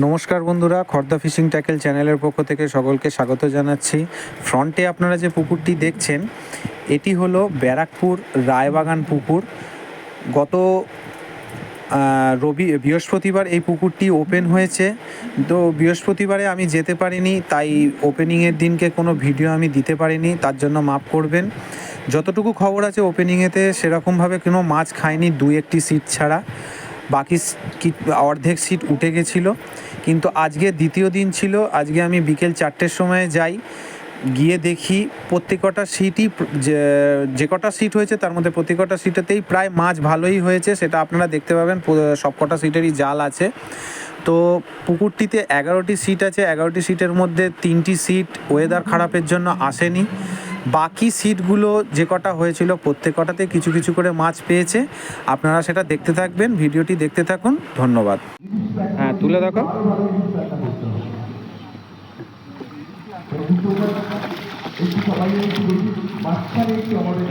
নমস্কার বন্ধুরা, Khardah fishing tackle চ্যানেলের পক্ষ থেকে সকলকে স্বাগত জানাচ্ছি। ফ্রন্টে আপনারা যে পুকুরটি দেখছেন, এটি হলো ব্যারাকপুর রায়বাগান পুকুর। গত রবি, বৃহস্পতিবার এই পুকুরটি ওপেন হয়েছে। তো বৃহস্পতিবারে আমি যেতে পারিনি, তাই ওপেনিংয়ের দিনকে কোনো ভিডিও আমি দিতে পারিনি, তার জন্য মাফ করবেন। যতটুকু খবর আছে, ওপেনিংয়েতে সেরকমভাবে কোনো মাছ খায়নি দু একটি সিট ছাড়া। বাকি অর্ধেক সিট উঠে গেছিল। কিন্তু আজকে দ্বিতীয় দিন ছিল, আজকে আমি বিকেল চারটের সময় যাই, গিয়ে দেখি প্রত্যেকটা সিটই যে কটা সিট হয়েছে তার মধ্যে প্রত্যেকটা সিটেতেই প্রায় মাছ ভালোই হয়েছে, সেটা আপনারা দেখতে পাবেন সবকটা সিটেরই জাল আছে। তো পুকুরটিতে এগারোটি সিট আছে, এগারোটি সিটের মধ্যে তিনটি সিট ওয়েদার খারাপের জন্য আসেনি। বাকি সিটগুলো যে কটা হয়েছিল প্রত্যেক কটাতে কিছু কিছু করে মাছ পেয়েছে। আপনারা সেটা দেখতে থাকবেন, ভিডিওটি দেখতে থাকুন, ধন্যবাদ। হ্যাঁ তুলে দেখো।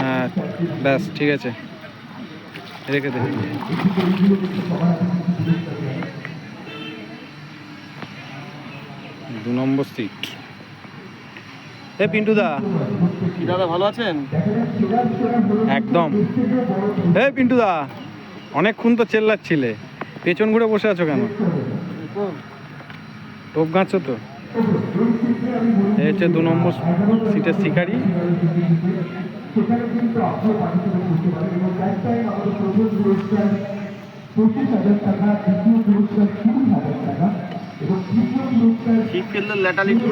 হ্যাঁ ব্যাস, ঠিক আছে। রেখে দে। দু নম্বর সিট এ পিন্টু দা। কি দাদা ভালো আছেন? একদম। এ পিন্টু দা অনেকক্ষণ তো চেল্লাচ্ছিলে। পেছন ঘুরে বসে আছো কেন? টোপ গাঁছো তো। এই হচ্ছে দু নম্বর সিটের শিকারি। ঠিক খেললে ল্যাটালিটি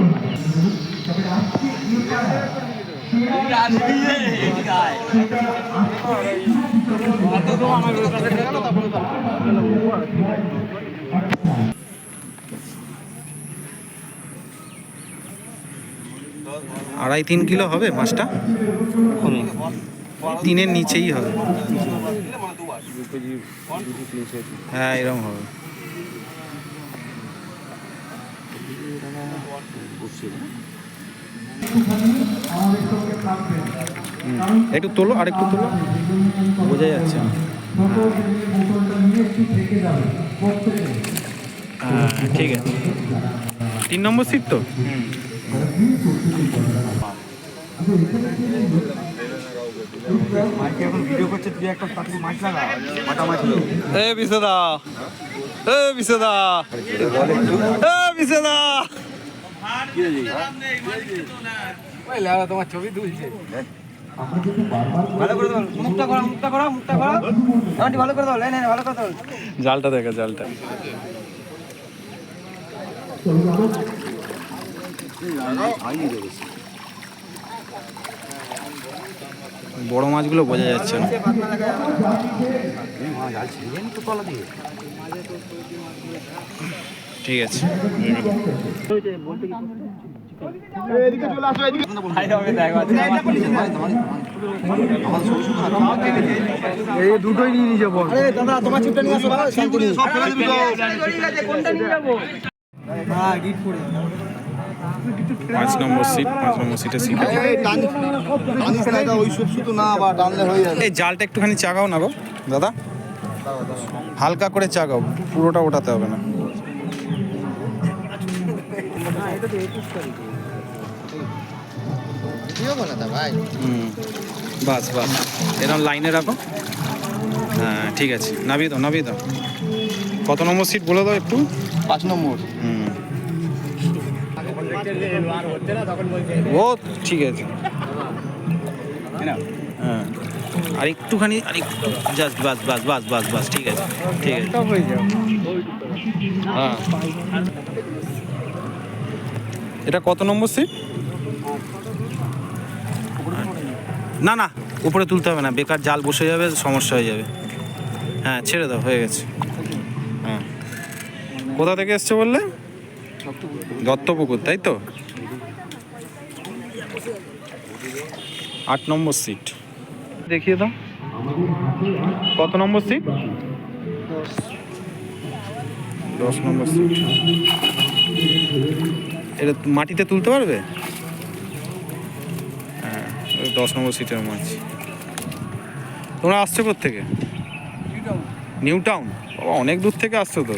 আড়াই তিন কিলো হবে মাছটা তিনের নিচেই হবে। হ্যাঁ এরকম হবে। একটু তোলো আর একটু তোলো। বোঝা যাচ্ছে হ্যাঁ ঠিক আছে। তিন নম্বর সিট তো? মাইকে এখন ভিডিও করছে তুই একটা তাকে মাছ লাগা। মাছ এ বিশেদা এ বিশেদা এ বিশেদা। তোমার ছবি তুলছে। ভালো করে দাও মুখটা করো মুখটা করো মুখটা করো। ভালো করে দাও ভালো করে জালটা দেখা জালটা। বড় মাছগুলো বোঝা যাচ্ছে না। ঠিক আছে। দুটোই নিয়ে নিয়ে যাব। দাদা তোমার চিপটা নিয়ে আসো হ্যাঁ পাঁচ নম্বর সিট পাঁচ নম্বর সিটে সিট এই জালটা একটুখানি চাগাও না গো দাদা। হালকা করে চাগাও পুরোটা ওঠাতে হবে না। হুম বাস বাস। এরকম লাইনে রাখো। হ্যাঁ ঠিক আছে। নামিয়ে দাও নামিয়ে দাও। কত নম্বর সিট বলে দাও একটু? পাঁচ নম্বর। হুম। ও ঠিক আছে। হ্যাঁ। আর একটুখানি আর একটু জাস্ট বাস বাস বাস বাস বাস ঠিক আছে। ঠিক আছে। হ্যাঁ। এটা কত নম্বর সিট না না, উপরে তুলতে হবে না, বেকার জাল বসে যাবে, সমস্যা হয়ে যাবে। হ্যাঁ ছেড়ে দাও, হয়ে গেছে। হ্যাঁ। কোথা থেকে এসছে বললে? দত্তপুকুর, তাই তো? আট নম্বর সিট দেখিয়ে দাও। কত নম্বর সিট দশ। নম্বর সিট এটা মাটিতে তুলতে পারবে? হ্যাঁ দশ নম্বর সিটের মাছ। তোমরা আসছো থেকে নিউ টাউন অনেক দূর থেকে আসছো তো।